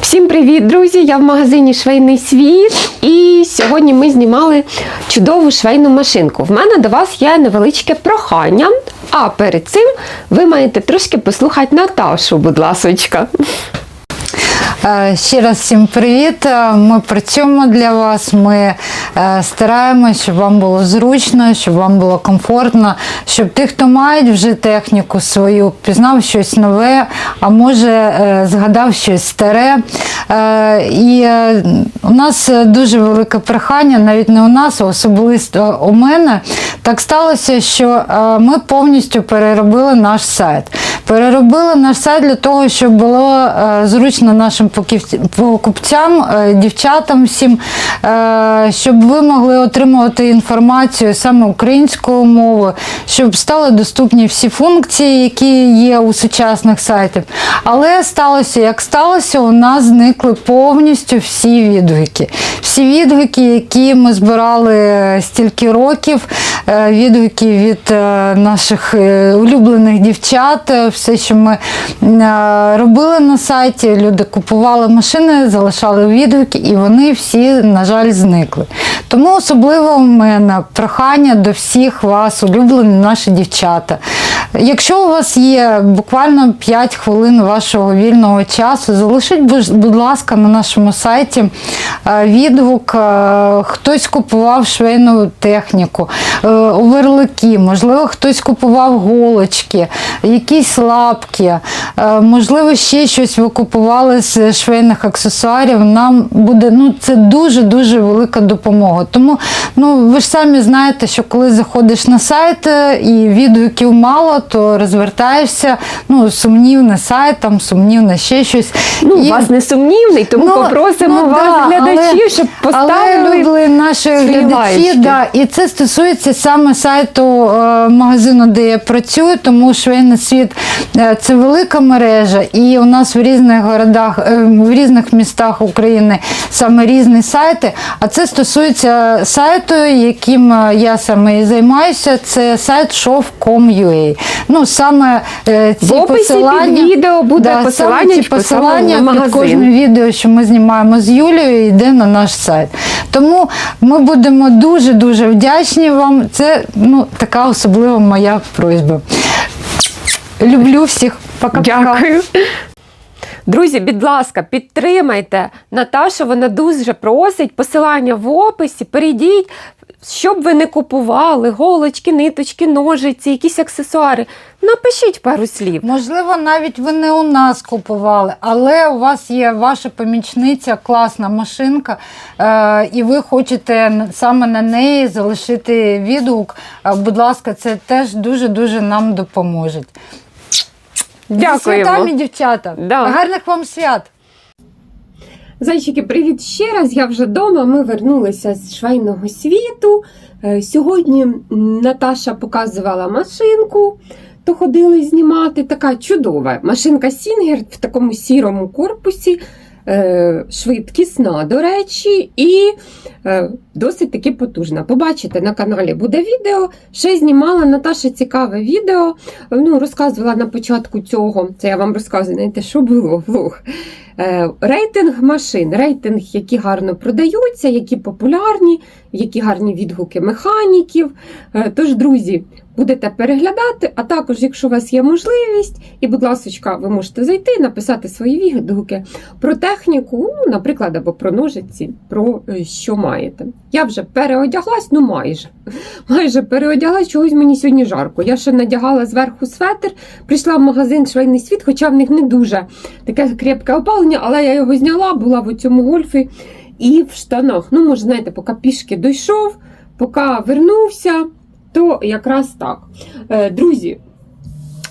Всім привіт, друзі! Я в магазині Швейний світ, і сьогодні ми знімали чудову швейну машинку. В мене до вас є невеличке прохання. А перед цим ви маєте трошки послухати Наташу, будь ласочка. Е, Ще раз всім привіт. Е, Ми працюємо для вас. Ми е, стараємось, щоб вам було зручно, щоб вам було комфортно, щоб ті, хто мають вже техніку свою, пізнав щось нове, а може згадав щось старе. І у нас дуже велике прохання, навіть не у нас, а особисто у мене. Так сталося, що ми повністю переробили наш сайт. Переробили наш сайт для того, щоб було зручно нашим покупцям- е, дівчатам всім, е, щоб ви могли отримувати інформацію саме українською мовою, щоб стали доступні всі функції, які є у сучасних сайтів. Але сталося, як сталося, у нас зникли повністю всі відгуки. Всі відгуки, які ми збирали стільки років, е, відгуки від е, наших е, улюблених дівчат, е, все, що ми е, робили на сайті, люди купували машини, залишали відгуки, і вони всі, на жаль, зникли. Тому особливо в мене прохання до всіх вас, улюблені наші дівчата. Якщо у вас є буквально 5 хвилин вашого вільного часу, залишіть, будь- ласка, на нашому сайті е, відгук. е, Хтось купував швейну техніку, е, оверлики, можливо, хтось купував голочки, якісь лапки, можливо, ще щось ви купували з швейних аксесуарів. Нам буде ну, це дуже-дуже велика допомога. Тому ну, ви ж самі знаєте, що коли заходиш на сайт і відгуків мало, то розвертаєшся, ну, сумнівний сайт, там сумнівне ще щось. Ну, у І- вас не сумнівний, тому Ну, попросимо ну, вас, да, глядачів, але- щоб Але поставили. любили наші глядачі, да, і це стосується саме сайту е, магазину, де я працюю, тому швейний світ е, це велика мережа, і у нас в різних городах, е, в різних містах України саме різні сайти. А це стосується сайту, яким е, я саме і займаюся. Це сайт shop.com.ua. Ну саме е, ці В описі під посилання відео буде да, посилання, ці посилання посилання під магазин. кожне відео, що ми знімаємо з Юлією, йде на наш сайт. Тому ми будемо дуже дуже вдячні вам. Це ну така особлива моя просьба. Люблю всіх. Пока-пока. Дякую. Друзі, будь ласка, підтримайте Наташу, вона дуже просить. Посилання в описі, перейдіть, щоб ви не купували голочки, ниточки, ножиці, якісь аксесуари. Напишіть пару слів. Можливо, навіть ви не у нас купували, але у вас є ваша помічниця, класна машинка, е, і ви хочете саме на неї залишити відгук. Е, Будь ласка, це теж дуже-дуже нам допоможе. Зі Дякуємо. святами, дівчата. Да. Гарних вам свят! Зайчики, привіт ще раз. Я вже вдома. Ми вернулися з швейного світу. Е, Сьогодні Наташа показувала машинку, то ходили знімати. Така чудова машинка Сінгер в такому сірому корпусі. Е, Швидкісна, до речі, і е, досить таки потужна. Побачите, на каналі буде відео. Ще знімала Наташа цікаве відео. Ну, розказувала на початку цього. Це я вам розказую, знаєте, що було влог. Е, Рейтинг машин, рейтинг, які гарно продаються, які популярні, які гарні відгуки механіків. Тож, друзі, будете переглядати, а також, якщо у вас є можливість, і, будь ласка, ви можете зайти, написати свої відгуки про техніку, ну, наприклад, або про ножиці, про е, що маєте. Я вже переодяглась, ну майже. Майже переодяглась, чогось мені сьогодні жарко. Я ще надягала зверху светр, прийшла в магазин швейний світ, хоча в них не дуже таке крепке опалення, але я його зняла, була в цьому гольфі і в штанах. Ну, може, знаєте, поки пішки дійшов, поки вернувся, то якраз так. Е, Друзі,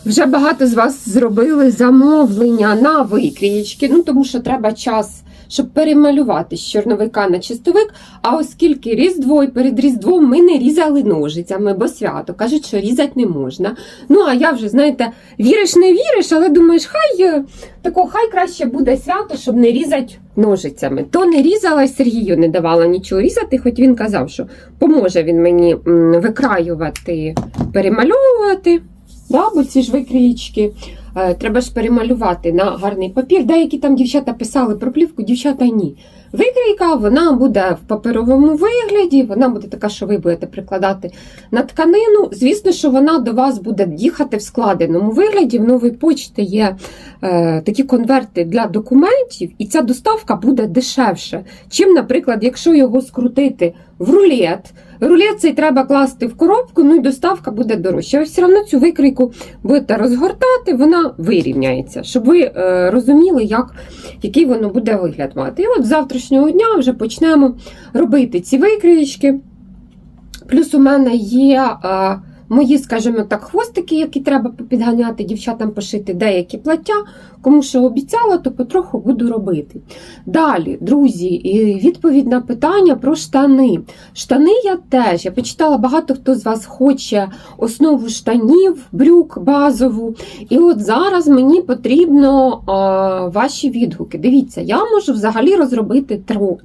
вже багато з вас зробили замовлення на викрієчки, ну тому що треба час, щоб перемалювати з чорновика на чистовик. А оскільки Різдво і перед Різдвом ми не різали ножицями, бо свято кажуть, що різати не можна. Ну а я вже, знаєте, віриш, не віриш, але думаєш, хай е, тако, хай краще буде свято, щоб не різати ножицями. То не різала, Сергію не давала нічого різати, хоч він казав, що поможе він мені викраювати, перемальовувати. Да, бо ці ж викрієчки. Е, Треба ж перемалювати на гарний папір. Деякі там дівчата писали про плівку, дівчата ні. Викрійка вона буде в паперовому вигляді, вона буде така, що ви будете прикладати на тканину. Звісно, що вона до вас буде їхати в складеному вигляді. В новій почті є е, такі конверти для документів, і ця доставка буде дешевше. Чим, наприклад, якщо його скрутити в рулет, рулет цей треба класти в коробку, ну і доставка буде дорожча. Ось все одно цю викрійку будете розгортати, вона вирівняється, щоб ви е, розуміли, як, який воно буде вигляд мати. І от з завтрашнього дня вже почнемо робити ці викриєчки. Плюс у мене є е, мої, скажімо так, хвостики, які треба підганяти, дівчатам пошити деякі плаття. Кому що обіцяла, то потроху буду робити. Далі, друзі, відповідь на питання про штани. Штани я теж. Я почитала, багато хто з вас хоче основу штанів, брюк базову. І от зараз мені потрібно ваші відгуки. Дивіться, я можу взагалі розробити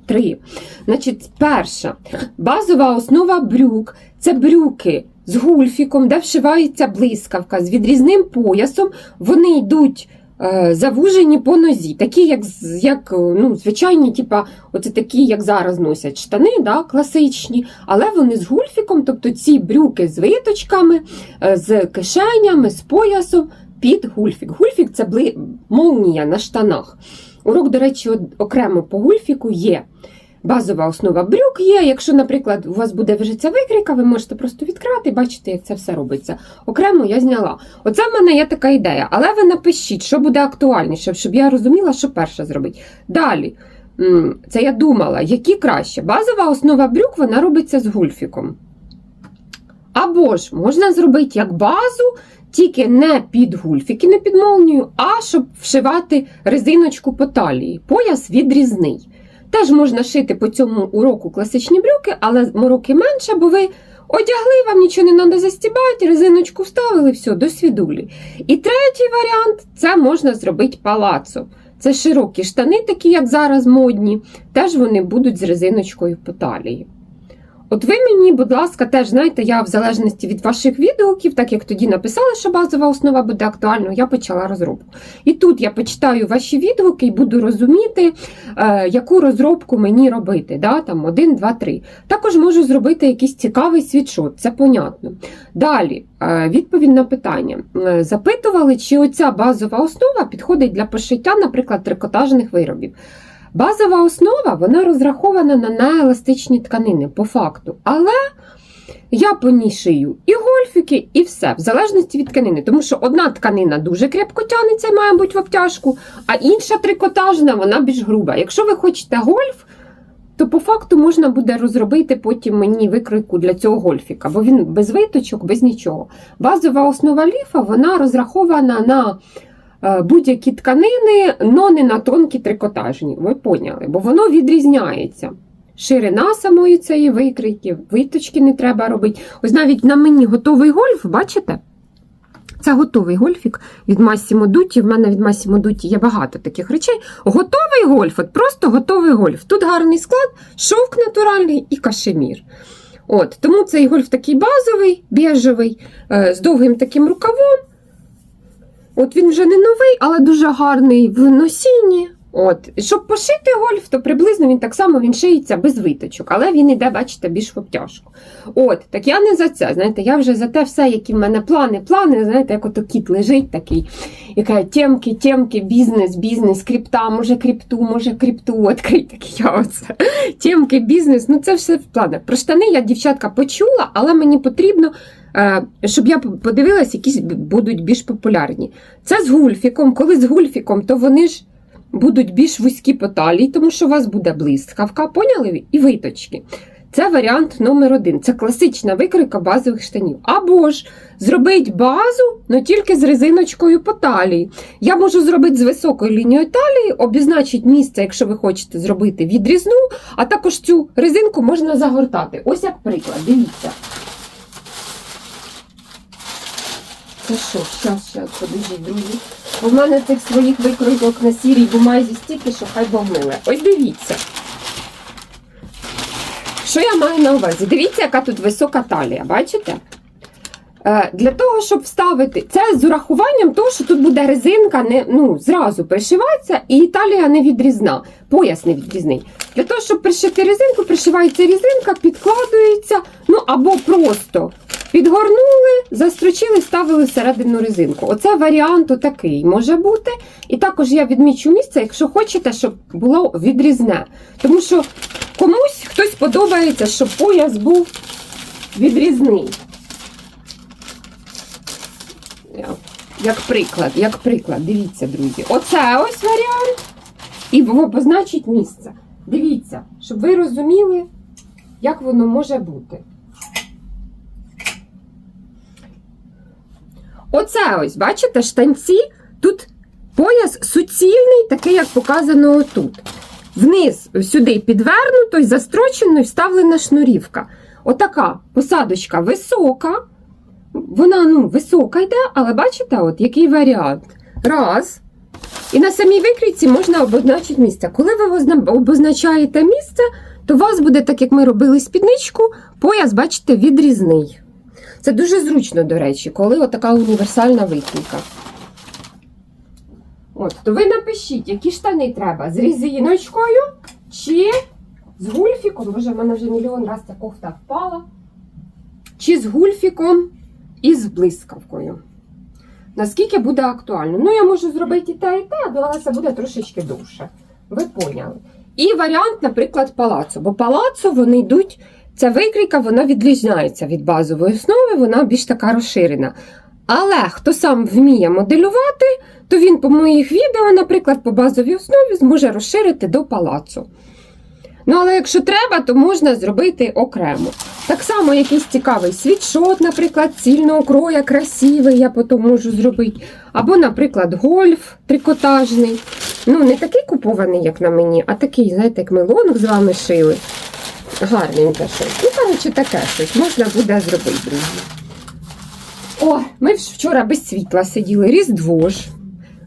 три. Значить, перша базова основа брюк це брюки з гульфіком, де вшивається блискавка з відрізним поясом. Вони йдуть. е, Завужені по нозі, такі, як, як е, ну, звичайні, типа, оце такі, як зараз носять штани, да, класичні, але вони з гульфіком, тобто ці брюки з виточками, е, з кишенями, з поясом під гульфік. Гульфік це бли... молнія на штанах. Урок, до речі, окремо по гульфіку є. Базова основа брюк є. Якщо, наприклад, у вас буде вже ця викрійка, ви можете просто відкривати і бачите, як це все робиться. Окремо я зняла. Оце в мене є така ідея. Але ви напишіть, що буде актуальніше, щоб я розуміла, що перше зробити. Далі, це я думала, які краще. Базова основа брюк вона робиться з гульфіком. Або ж можна зробити як базу, тільки не під гульфіки, не під молнію, а щоб вшивати резиночку по талії. Пояс відрізний. Теж можна шити по цьому уроку класичні брюки, але мороки менше, бо ви одягли, вам нічого не треба застібати, резиночку вставили, все, до свідулі. І третій варіант це можна зробити палацо. Це широкі штани, такі як зараз модні, теж вони будуть з резиночкою по талії. От ви мені, будь ласка, теж знаєте, я в залежності від ваших відгуків, так як тоді написали, що базова основа буде актуальною, я почала розробку. І тут я почитаю ваші відгуки і буду розуміти, е, яку розробку мені робити. Да? Там 1, 2, 3. Також можу зробити якийсь цікавий світшот, це понятно. Далі, е, відповідь на питання. Е, Запитували, чи оця базова основа підходить для пошиття, наприклад, трикотажних виробів. Базова основа вона розрахована на нееластичні тканини по факту. Але я по ній шию і гольфіки, і все, в залежності від тканини. Тому що одна тканина дуже крепко тягнеться, і має бути в обтяжку, а інша трикотажна, вона більш груба. Якщо ви хочете гольф, то по факту можна буде розробити потім мені викройку для цього гольфіка, бо він без виточок, без нічого. Базова основа ліфа вона розрахована на будь-які тканини, но не на тонкі трикотажні. Ви поняли, бо воно відрізняється. Ширина самої цієї викрійки, виточки не треба робити. Ось навіть на мені готовий гольф, бачите? Це готовий гольфік від Massimo Dutti. В мене від Massimo Dutti є багато таких речей. Готовий гольф, от просто готовий гольф. Тут гарний склад, шовк натуральний і кашемір. От, тому цей гольф такий базовий, біжевий, е, з довгим таким рукавом. От він вже не новий, але дуже гарний в носінні. От, щоб пошити гольф, то приблизно він так само він шиється без виточок, але він іде, бачите, більш в обтяжку. От, так я не за це. Знаєте, я вже за те все, які в мене плани, плани, знаєте, як ото кіт лежить такий, і каже, темки, темки, бізнес, бізнес, крипта, може крипту, може крипту відкрити. Так я оце. Темки, бізнес, ну це все в планах. Про штани я, дівчатка, почула, але мені потрібно. Е, Щоб я подивилась, якісь будуть більш популярні. Це з гульфіком. Коли з гульфіком, то вони ж будуть більш вузькі по талії, тому що у вас буде блискавка, поняли? І виточки. Це варіант номер один. Це класична викройка базових штанів. Або ж зробити базу, але тільки з резиночкою по талії. Я можу зробити з високою лінією талії, обізначити місце, якщо ви хочете зробити відрізну, а також цю резинку можна загортати. Ось як приклад, дивіться. Це що? Щас, щас, подождіть, друзі. У мене цих своїх викройок на сірій бумазі стільки, що хай бомили. Ось дивіться. Що я маю на увазі? Дивіться, яка тут висока талія, бачите? Е, Для того, щоб вставити, це з урахуванням того, що тут буде резинка, не, ну, зразу пришивається, і талія не відрізна, пояс не відрізний. Для того, щоб пришити резинку, пришивається резинка, підкладується, ну або просто підгорнули, застрочили, ставили всередину резинку. Оце варіант такий може бути. І також я відмічу місце, якщо хочете, щоб було відрізне. Тому що комусь хтось подобається, щоб пояс був відрізний. Як- приклад, як приклад, дивіться, друзі. Оце ось варіант. І позначить місце. Дивіться, щоб ви розуміли, як воно може бути. Оце ось, бачите, штанці. Тут пояс суцільний, такий, як показано отут. Вниз сюди підвернуто застрочено і вставлена шнурівка. Отака посадочка висока. Вона ну, висока йде, але бачите, от який варіант. Раз. І на самій викрійці можна обозначити місце. Коли ви обозначаєте місце, то у вас буде, так як ми робили спідничку, пояс, бачите, відрізний. Це дуже зручно, до речі, коли отака універсальна викрійка. От, то ви напишіть, які штани треба з різиночкою чи з гульфіком. Боже, в мене вже мільйон раз ця кофта впала. Чи з гульфіком і з блискавкою. Наскільки буде актуально? Ну, я можу зробити і те, і те, але це буде трошечки довше. Ви поняли. І варіант, наприклад, палацу. Бо палацу вони йдуть, ця викрійка вона відрізняється від базової основи, вона більш така розширена. Але хто сам вміє моделювати, то він по моїх відео, наприклад, по базовій основі зможе розширити до палацу. Ну, але якщо треба, то можна зробити окремо. Так само якийсь цікавий світшот, наприклад, цільного кроя, красивий, я потім можу зробити. Або, наприклад, гольф трикотажний. Ну, не такий купований, як на мені, а такий, знаєте, як ми лонг з вами шили. Гарненьке щось. Ну, коротше, таке щось можна буде зробити, друзі. О, ми вчора без світла сиділи, Різдво ж.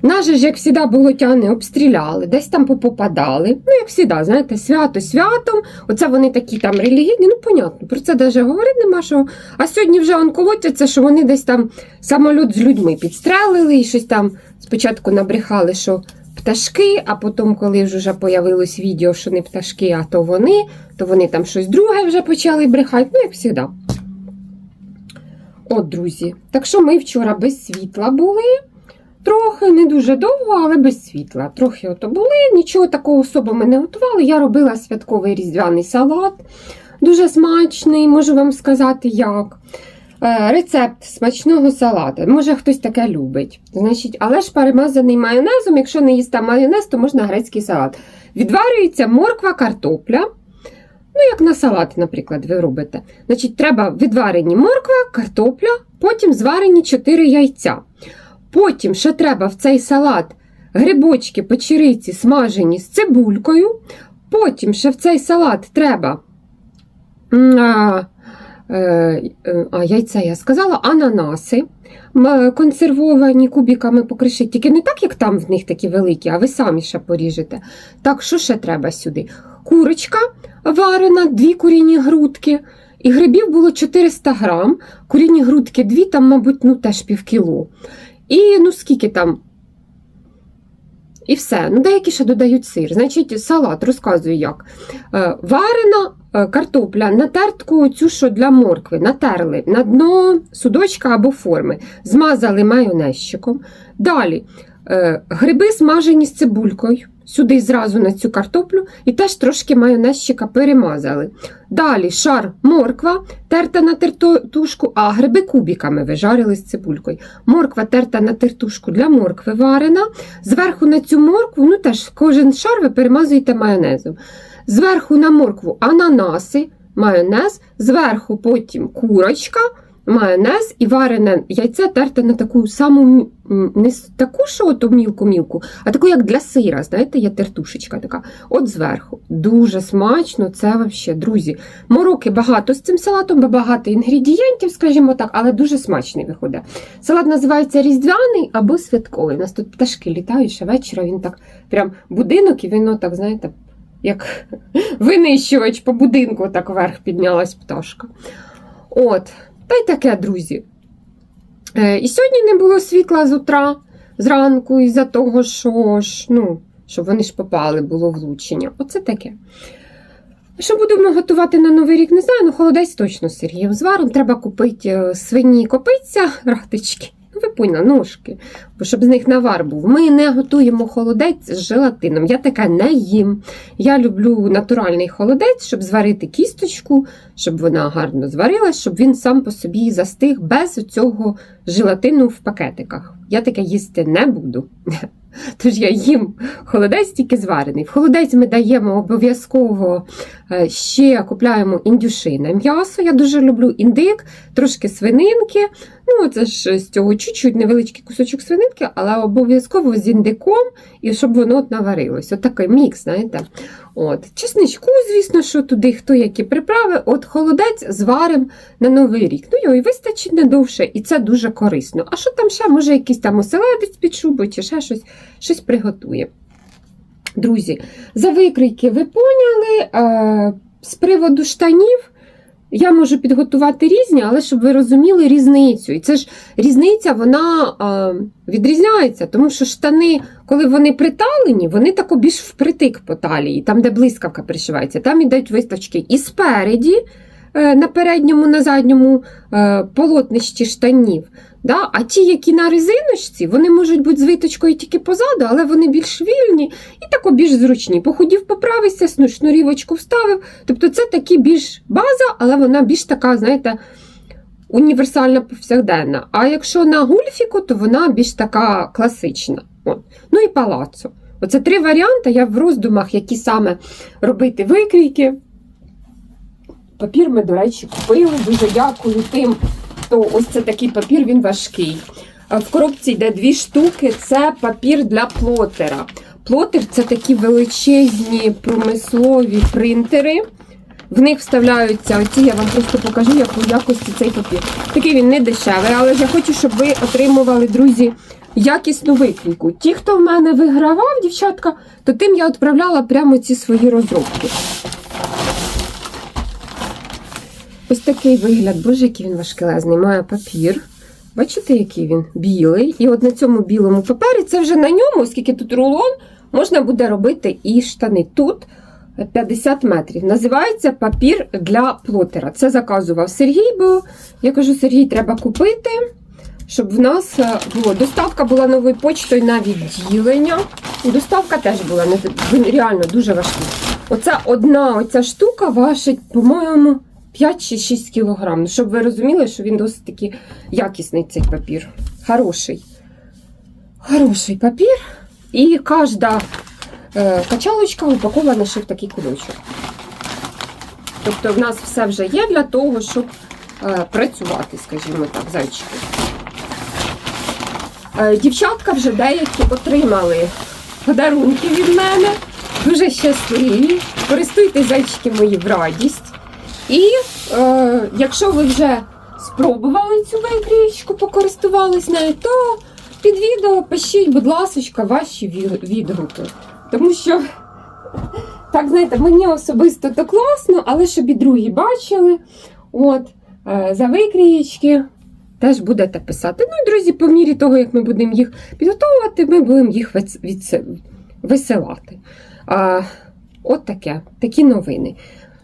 Нас же як завжди, болотяни обстріляли, десь там попадали. Ну, як завжди, знаєте, свято святом. Оце вони такі там релігійні, ну, понятно, про це навіть говорити нема що. А сьогодні вже он колотяться, що вони десь там самоліт з людьми підстрелили і щось там спочатку набрехали, що пташки, а потім, коли вже появилось відео, що не пташки, а то вони, то вони там щось друге вже почали брехати. Ну, як завжди. От, друзі. Так що ми вчора без світла були. Трохи, не дуже довго, але без світла. Трохи ото були, нічого такого особо ми не готували. Я робила святковий різдвяний салат. Дуже смачний, можу вам сказати, як. Е, Рецепт смачного салату. Може, хтось таке любить. Значить, але ж перемазаний майонезом. Якщо не їсти майонез, то можна грецький салат. Відварюється морква, картопля. Ну, як на салат, наприклад, ви робите. Значить, треба відварені морква, картопля, потім зварені 4 яйця. Потім ще треба в цей салат грибочки, печериці смажені з цибулькою. Потім ще в цей салат треба а, е, е, а, яйця я сказала, ананаси консервовані кубиками покришити. Тільки не так, як там в них такі великі, а ви самі ще поріжете. Так, що ще треба сюди? Курочка варена, дві куріні грудки. І грибів було 400 грам, курінні грудки дві, там, мабуть, ну теж півкіло. І ну скільки там. І все. Ну, деякі ще додають сир. Значить, салат розказую як. Е, Варена е, картопля на тертку цю, що для моркви, натерли на дно судочка або форми, змазали майонезчиком. Далі е, гриби смажені з цибулькою. Сюди зразу на цю картоплю і теж трошки майонезчика перемазали. Далі шар морква, терта на тертушку, а гриби кубиками вижарили з цибулькою. Морква терта на тертушку для моркви варена. Зверху на цю моркву, ну теж кожен шар ви перемазуєте майонезом. Зверху на моркву ананаси, майонез, зверху потім курочка, майонез і варене яйце терте на таку саму не таку, що ото мілку-мілку, а таку, як для сира, знаєте, є тертушечка така. От зверху. Дуже смачно, це взагалі, друзі. Мороки багато з цим салатом, бо багато інгредієнтів, скажімо так, але дуже смачний виходить. Салат називається різдвяний або святковий. У нас тут пташки літають ще вечора, він так прям будинок, і воно так, знаєте, як винищувач по будинку, так вверх піднялась пташка. От, та й таке, друзі. Е, І сьогодні не було світла з утра, зранку, із-за того, що ж, ну, щоб вони ж попали, було влучення. Оце таке. Що будемо готувати на Новий рік, не знаю, ну холодець точно з Сергієм зваром. Треба купити е, свині копиця, ратички. Ну, ви ножки, щоб з них навар був. Ми не готуємо холодець з желатином. Я таке не їм. Я люблю натуральний холодець, щоб зварити кісточку, щоб вона гарно зварилась, щоб він сам по собі застиг без цього желатину в пакетиках. Я таке їсти не буду. Тож я їм холодець тільки зварений. В холодець ми даємо обов'язково е, ще купляємо індюшине м'ясо. Я дуже люблю індик, трошки свининки. Ну, це ж з цього чуть-чуть невеличкий кусочок свининки, але обов'язково з індиком, і щоб воно от наварилось. От такий мікс, знаєте. От. Чесничку, звісно, що туди хто які приправи. От холодець зварим на новий рік. Ну, його і вистачить не довше, і це дуже корисно. А що там ще? Може, якийсь там оселедець під шубою, чи ще щось, щось приготує. Друзі, за викрійки ви поняли. Е, з приводу штанів. Я можу підготувати різні, але щоб ви розуміли різницю. І це ж різниця вона е, відрізняється, тому що штани, коли вони приталені, вони тако більш впритик по талії, там, де блискавка пришивається, там ідуть виставки і спереді, е, на передньому, на задньому е, полотнищі штанів. Да? А ті, які на резиночці, вони можуть бути з виточкою тільки позаду, але вони більш вільні і тако більш зручні. Походів, поправився, шнурівочку вставив. Тобто це такі більш база, але вона більш така, знаєте, універсальна повсякденна. А якщо на гульфіку, то вона більш така класична. От. Ну і палацо. Оце три варіанти. Я в роздумах, які саме робити викрійки. Папір ми, до речі, купили. Дуже дякую тим, хто ось це такий папір, він важкий. В коробці йде дві штуки. Це папір для плотера. Плотер це такі величезні промислові принтери. В них вставляються оці, я вам просто покажу, якої якості цей папір. Такий він не дешевий, але я хочу, щоб ви отримували, друзі, якісну викрійку. Ті, хто в мене вигравав, дівчатка, то тим я відправляла прямо ці свої розробки. Ось такий вигляд, боже, який він важкелезний. Має папір. Бачите, який він білий. І от на цьому білому папері, це вже на ньому, оскільки тут рулон, можна буде робити і штани. Тут 50 метрів. Називається папір для плотера. Це заказував Сергій, бо я кажу, Сергій, треба купити, щоб в нас е, було. Доставка була новою почтою на відділення. Доставка теж була реально дуже важкий. Оця одна оця штука важить, по-моєму, 5 чи 6 кілограм. Щоб ви розуміли, що він досить таки якісний цей папір. Хороший. Хороший папір. І кожна е, качалочка упакована ще в такий кулечок. Тобто в нас все вже є для того, щоб е, працювати, скажімо так, зайчики. Е, дівчатка вже деякі отримали подарунки від мене. Дуже щасливі. Користуйтесь зайчики мої в радість. І е, якщо ви вже спробували цю викрійку, покористувались нею, то під відео пишіть, будь ласка, ваші відгуки. Тому що, так, знаєте, мені особисто то класно, але щоб і другі бачили. От, е, за викрієчки теж будете писати. Ну і друзі, по мірі того, як ми будемо їх підготовувати, ми будемо їх висилати. А, от таке, такі новини.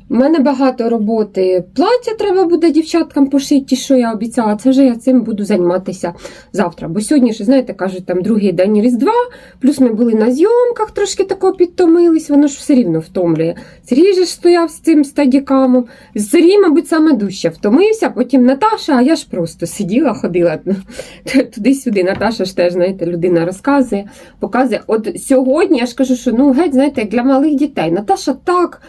У мене багато роботи. Плаття треба буде дівчаткам пошити, що я обіцяла. Це вже я цим буду займатися завтра. Бо сьогодні ж, знаєте, кажуть, там другий день Різдва, плюс ми були на зйомках, трошки тако підтомились, воно ж все рівно втомлює. Сергій же ж стояв з цим стадікамом. Сергій, мабуть, саме дужче втомився, потім Наташа, а я ж просто сиділа, ходила туди-сюди. Наташа ж теж, знаєте, людина розказує, показує. От сьогодні я ж кажу, що ну геть, знаєте, як для малих дітей. Наташа так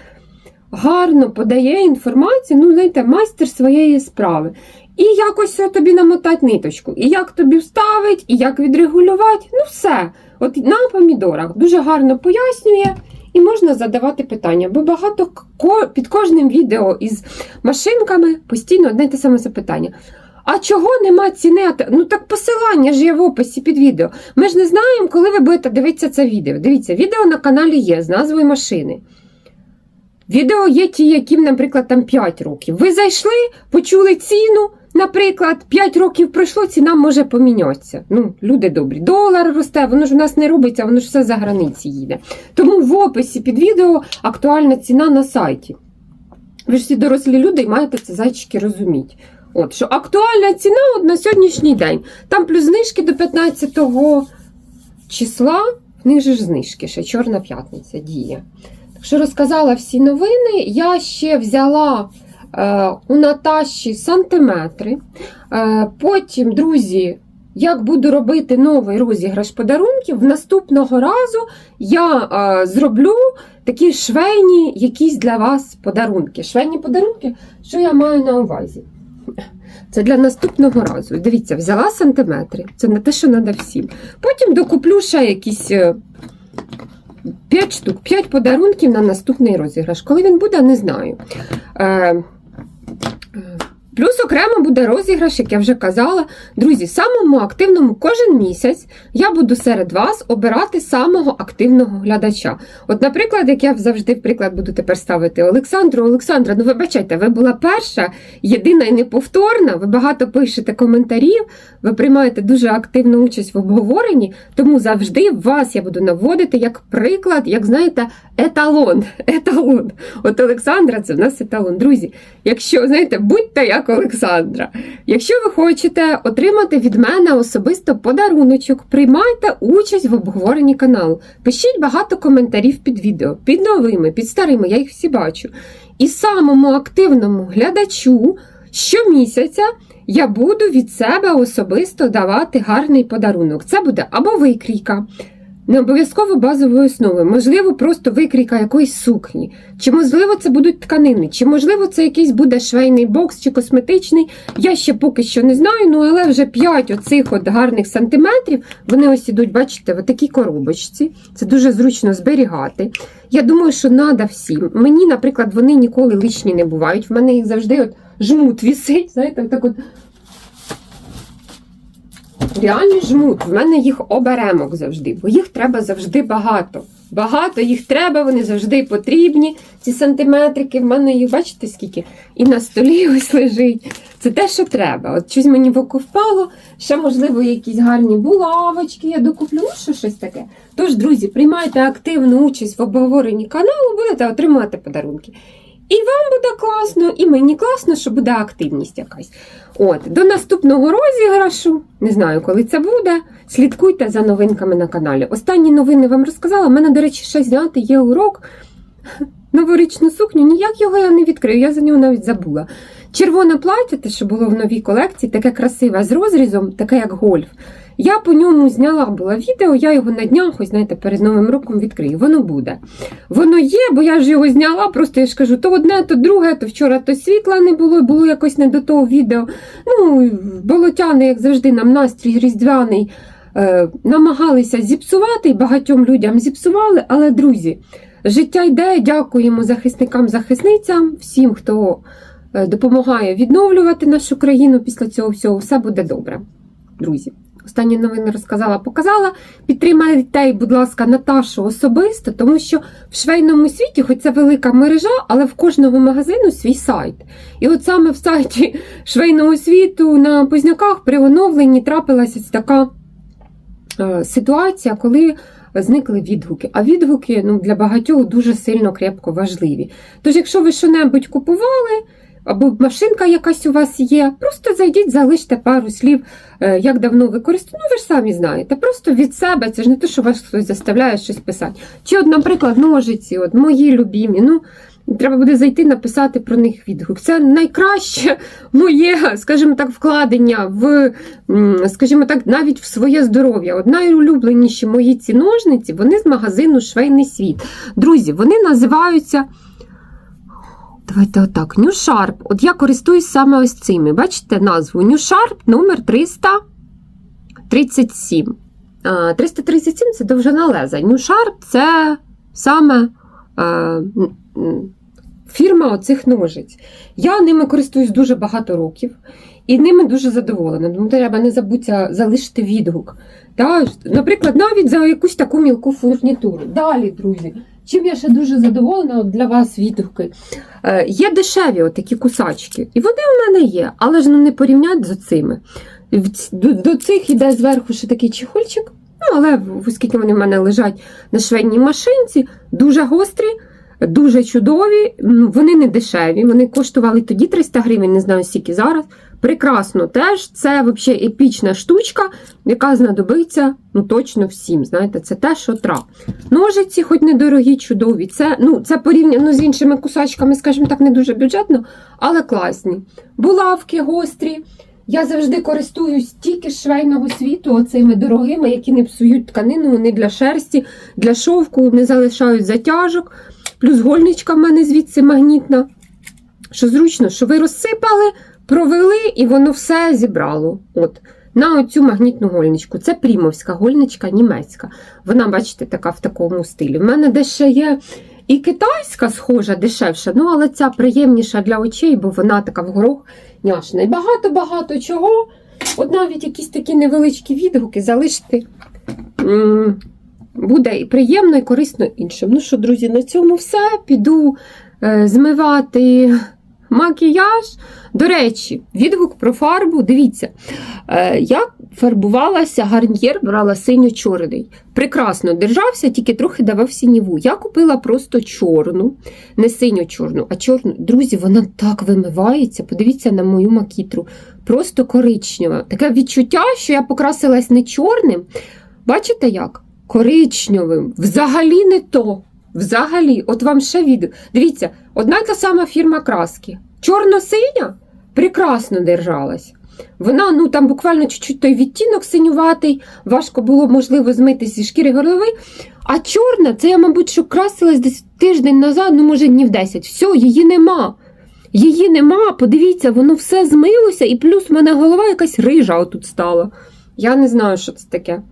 гарно подає інформацію, ну, знаєте, майстер своєї справи. І якось тобі намотати ниточку, і як тобі вставить, і як відрегулювати. Ну, все. От на помідорах дуже гарно пояснює. І можна задавати питання, бо багато під кожним відео із машинками постійно одне те саме запитання. А чого нема ціни? Ну так посилання ж є в описі під відео. Ми ж не знаємо, коли ви будете дивитися це відео. Дивіться, відео на каналі є з назвою машини. Відео є ті, яким, наприклад, там 5 років. Ви зайшли, почули ціну, наприклад, 5 років пройшло, ціна може помінятися. Ну, люди добрі. Долар росте, воно ж у нас не робиться, воно ж все за границі їде. Тому в описі під відео актуальна ціна на сайті. Ви ж всі дорослі люди і маєте це зайчики розуміти. От, що актуальна ціна от на сьогоднішній день. Там плюс знижки до 15 числа, в них же ж знижки, ще Чорна п'ятниця діє. Що розказала всі новини. Я ще взяла е, у Наташі сантиметри. Е, потім, друзі, як буду робити новий розіграш подарунків, в наступного разу я е, зроблю такі швейні якісь для вас подарунки. Швейні подарунки, що я маю на увазі? Це для наступного разу. Дивіться, взяла сантиметри. Це не те, що треба всім. Потім докуплю ще якісь 5 штук, 5 подарунків на наступний розіграш. Коли він буде, не знаю. Е, Плюс окремо буде розіграш, як я вже казала. Друзі, самому активному кожен місяць я буду серед вас обирати самого активного глядача. От, наприклад, як я завжди в приклад буду тепер ставити Олександру. Олександра, ну вибачайте, ви була перша, єдина і неповторна. Ви багато пишете коментарів, ви приймаєте дуже активну участь в обговоренні, тому завжди вас я буду наводити як приклад, як знаєте, еталон. Еталон. От Олександра, це в нас еталон. Друзі, якщо знаєте, будьте як Олександра. Якщо ви хочете отримати від мене особисто подаруночок, приймайте участь в обговоренні каналу. Пишіть багато коментарів під відео, під новими, під старими, я їх всі бачу. І самому активному глядачу щомісяця я буду від себе особисто давати гарний подарунок. Це буде або викрійка. Не обов'язково базової основи, можливо, просто викрійка якоїсь сукні, чи можливо це будуть тканини, чи можливо це якийсь буде швейний бокс чи косметичний. Я ще поки що не знаю, ну але вже 5 оцих от гарних сантиметрів. Вони ось ідуть, бачите, в такій коробочці. Це дуже зручно зберігати. Я думаю, що треба всім. Мені, наприклад, вони ніколи лишні не бувають. В мене їх завжди от жмут вісить. Знаєте, так от Реальний жмут, в мене їх оберемок завжди, бо їх треба завжди багато. Багато їх треба, вони завжди потрібні. Ці сантиметрики, в мене їх, бачите, скільки? І на столі ось лежить. Це те, що треба. От щось мені в око впало, ще, можливо, якісь гарні булавочки, я докуплю, ну, що щось таке. Тож, друзі, приймайте активну участь в обговоренні каналу, будете отримати подарунки. І вам буде класно, і мені класно, що буде активність якась. От, до наступного розіграшу, не знаю, коли це буде. Слідкуйте за новинками на каналі. Останні новини вам розказала. У мене, до речі, ще зняти є урок. Новорічну сукню, ніяк його я не відкрию, я за нього навіть забула. Червоне плаття, те, що було в новій колекції, таке красиве з розрізом, таке як гольф. Я по ньому зняла була відео, я його на днях, ось знаєте, перед Новим роком відкрию. Воно буде. Воно є, бо я ж його зняла, просто я ж кажу, то одне, то друге, то вчора то світла не було, було якось не до того відео. Ну, болотяни, як завжди, нам настрій різдвяний. Е, намагалися зіпсувати, і багатьом людям зіпсували, але, друзі, життя йде, дякуємо захисникам, захисницям, всім, хто е, допомагає відновлювати нашу країну після цього всього, все буде добре, друзі. Останні новини розказала, показала. Підтримайте, будь ласка, Наташу особисто, тому що в швейному світі, хоч це велика мережа, але в кожного магазину свій сайт. І от саме в сайті швейного світу на Позняках при оновленні трапилася така е, ситуація, коли зникли відгуки. А відгуки ну, для багатьох дуже сильно крепко важливі. Тож, якщо ви що-небудь купували, або машинка якась у вас є, просто зайдіть, залиште пару слів, е, як давно ви. Ну, ви ж самі знаєте. Просто від себе, це ж не те, що вас хтось заставляє щось писати. Чи, от, наприклад, ножиці, от мої любімі. ну, Треба буде зайти написати про них відгук. Це найкраще моє, скажімо так, вкладення в, скажімо так, навіть в своє здоров'я. От найулюбленіші мої ці ножниці, вони з магазину Швейний світ. Друзі, вони називаються. Давайте отак. New Sharp. От я користуюсь саме ось цими. Бачите назву? New Sharp номер 337. 337 це довжина леза. New Sharp це саме м, фірма оцих ножиць. Я ними користуюсь дуже багато років і ними дуже задоволена. Тому треба не забудьте залишити відгук. Та, наприклад, навіть за якусь таку мілку фурнітуру. Далі, друзі. Чим я ще дуже задоволена для вас відгуки. Е, є дешеві такі кусачки, і вони у мене є, але ж ну не порівнять з ць- До, до цих іде зверху ще такий чехольчик, ну, але оскільки вони в мене лежать на швейній машинці, дуже гострі, дуже чудові. Вони не дешеві. Вони коштували тоді 300 гривень, не знаю скільки зараз. Прекрасно теж. Це взагалі епічна штучка, яка знадобиться ну, точно всім. Знаєте, це те, що тра. Ножиці, хоч недорогі, чудові. Це, ну, це порівняно з іншими кусачками, скажімо так, не дуже бюджетно, але класні. Булавки гострі. Я завжди користуюсь тільки швейного світу, оцими дорогими, які не псують тканину, вони для шерсті, для шовку, не залишають затяжок. Плюс гольничка в мене звідси магнітна. Що зручно, що ви розсипали, провели і воно все зібрало. От. На оцю магнітну гольничку. Це прімовська гольничка німецька. Вона, бачите, така в такому стилі. В мене де ще є і китайська схожа, дешевша, ну але ця приємніша для очей, бо вона така в горох няшна. І багато-багато чого. От навіть якісь такі невеличкі відгуки залишити буде і приємно, і корисно іншим. Ну що, друзі, на цьому все. Піду е, змивати макіяж. До речі, відгук про фарбу. Дивіться, е, я фарбувалася, гарнір брала синьо-чорний. Прекрасно держався, тільки трохи давав сініву. Я купила просто чорну, не синьо-чорну, а чорну. Друзі, вона так вимивається. Подивіться на мою макітру. Просто коричнева. Таке відчуття, що я покрасилась не чорним. Бачите як? Коричневим. Взагалі не то. Взагалі, от вам ще відео. Дивіться, одна й та сама фірма краски. Чорно-синя прекрасно держалась. Вона, ну там буквально чуть-чуть той відтінок синюватий, важко було, можливо, змити зі шкіри голови. А чорна, це я, мабуть, що красилась десь тиждень назад, ну, може, днів 10. Все, її нема. Її нема, подивіться, воно все змилося, і плюс в мене голова якась рижа отут стала. Я не знаю, що це таке.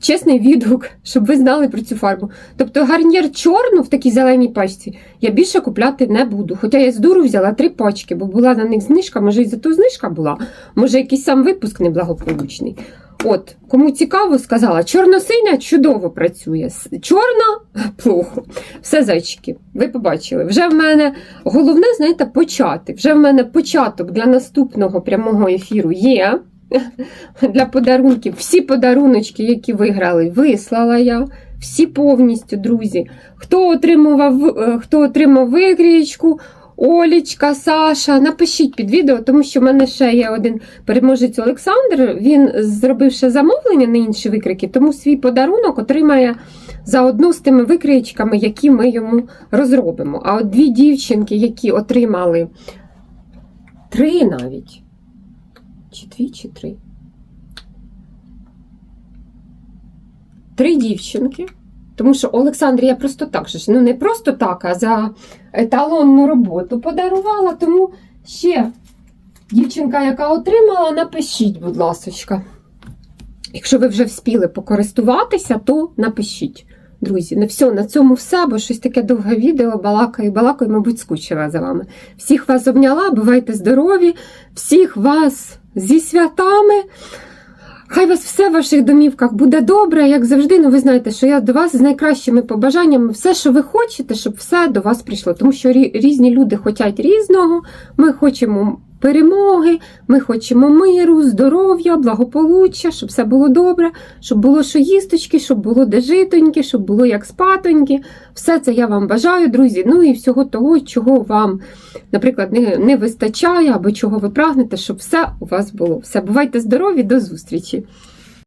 Чесний відгук, щоб ви знали про цю фарбу. Тобто гарнір чорну в такій зеленій пачці я більше купляти не буду. Хоча я з дуру взяла три пачки, бо була на них знижка, може і за то знижка була, може якийсь сам випуск неблагополучний. От, кому цікаво, сказала, чорно-синя чудово працює. Чорна плохо. Все зайчики, ви побачили. Вже в мене головне, знаєте, почати. Вже в мене початок для наступного прямого ефіру є. Для подарунків. Всі подаруночки, які виграли, вислала я. Всі повністю, друзі. Хто отримував, е, хто отримав вигрічку, Олічка, Саша, напишіть під відео, тому що в мене ще є один переможець Олександр. Він зробив ще замовлення на інші викрики, тому свій подарунок отримає заодно з тими викричками, які ми йому розробимо. А от дві дівчинки, які отримали три навіть. Чи дві, чи три? Три дівчинки. Тому що Олександрія просто так же ж, ну не просто так, а за еталонну роботу подарувала. Тому ще дівчинка, яка отримала, напишіть, будь ласочка. Якщо ви вже вспіли покористуватися, то напишіть. Друзі, на все, на цьому все, бо щось таке довге відео, балакаю, балакаю, мабуть, скучила за вами. Всіх вас обняла, бувайте здорові, всіх вас зі святами. Хай вас все в ваших домівках буде добре, як завжди. Ну, ви знаєте, що я до вас з найкращими побажаннями, все, що ви хочете, щоб все до вас прийшло. Тому що різні люди хочуть різного. Ми хочемо перемоги, ми хочемо миру, здоров'я, благополуччя, щоб все було добре, щоб було що їсточки, щоб було де житоньки, щоб було як спатоньки. Все це я вам бажаю, друзі. Ну і всього того, чого вам, наприклад, не, не вистачає або чого ви прагнете, щоб все у вас було. Все, бувайте здорові, до зустрічі!